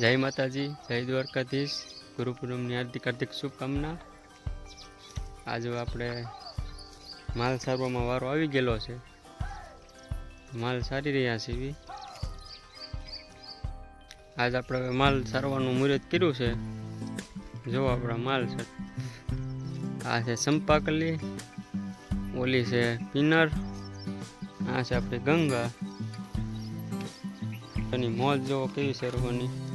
જય માતાજી, જય દ્વારકાધીશ. ગુરુ પૂનમની હાર્દિક હાર્દિક શુભકામના. આજે આપણે માલ સારવામાં વારો આવી ગયેલો છે. માલ સારી રહ્યા છે એવી. આજ આપણે માલ સારવાનું મુહૂર્ત કર્યું છે. જો આપણા માલ છે. આ છે સંપાકલી, ઓલી છે પિનર, આ છે આપણી ગંગા. એની મોજ જોવો કેવી છે રોવાની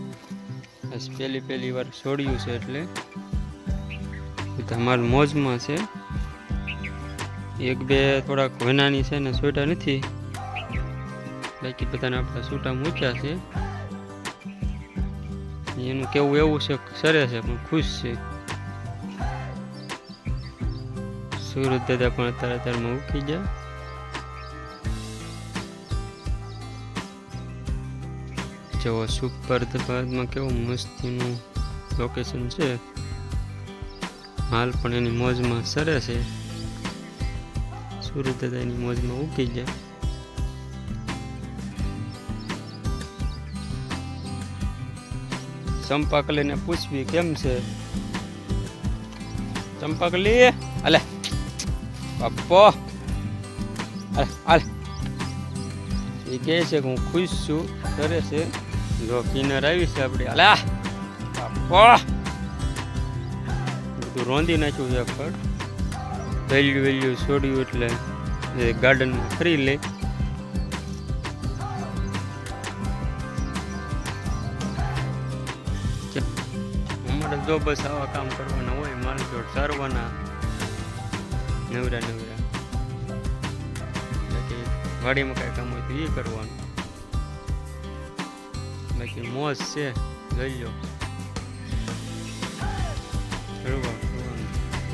બસ પહેલી પહેલી વાર છોડ્યું છે એટલે. તમારા મોજમાં છે. એક બે થોડાક વનાની છે ને છોટા નથી. બાકી બધાને આપણા છૂટા મૂક્યા છે. એનું કેવું એવું છે સરે છે, પણ ખુશ છે. સુરત દાદા પણ અત્યારે અત્યારમાં ઉઠી ગયા. જો સુપર ધબાદમાં કેવું મસ્તીનું લોકેશન છે. હાલ પણ એની મોજમાં સરે છે. સુરત દાદા એની મોજમાં ઉગી જાય ચંપાકલીને પૂછવી કેમ છે? ચંપાકલી અલે પપ્પો અલે અલે એ કહે છે કે હું ખુશ છું કરે છે. જો કિનર આવી છે આપણે. અલા! બધું રોંધી નાખ્યું છે ફળ વેલ્યુ વેલ્યુ છોડ્યું એટલે એ ગાર્ડનમાં ફરી લે. અમારે જો બસ આવા કામ કરવાના હોય મારી જોડ સારવાના. નવરા નવરા. વાડીમાં કાંઈ કામ હોય તો એ કરવાનું. બાકી મોજ છે લઈ લો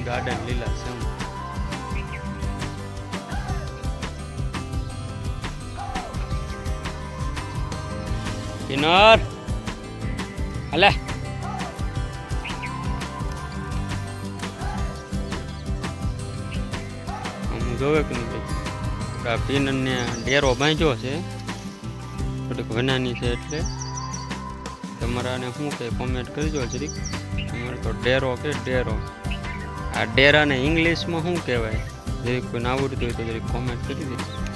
ગાર્ડન લીલા સમ કિનર હલે જોવે કે નહીં ભાઈ આપણા પિનરને ડેરો બાંધ્યો છે થોડીક વનાની છે એટલે તમારાને શું કે કોમેન્ટ કરજો જરીક. અમારે તો ડેરો કે ડેરો. આ ડેરાને ઇંગ્લિશમાં શું કહેવાય? જરીક કોઈને આવડતું હોય તો જરીક કોમેન્ટ કરી દે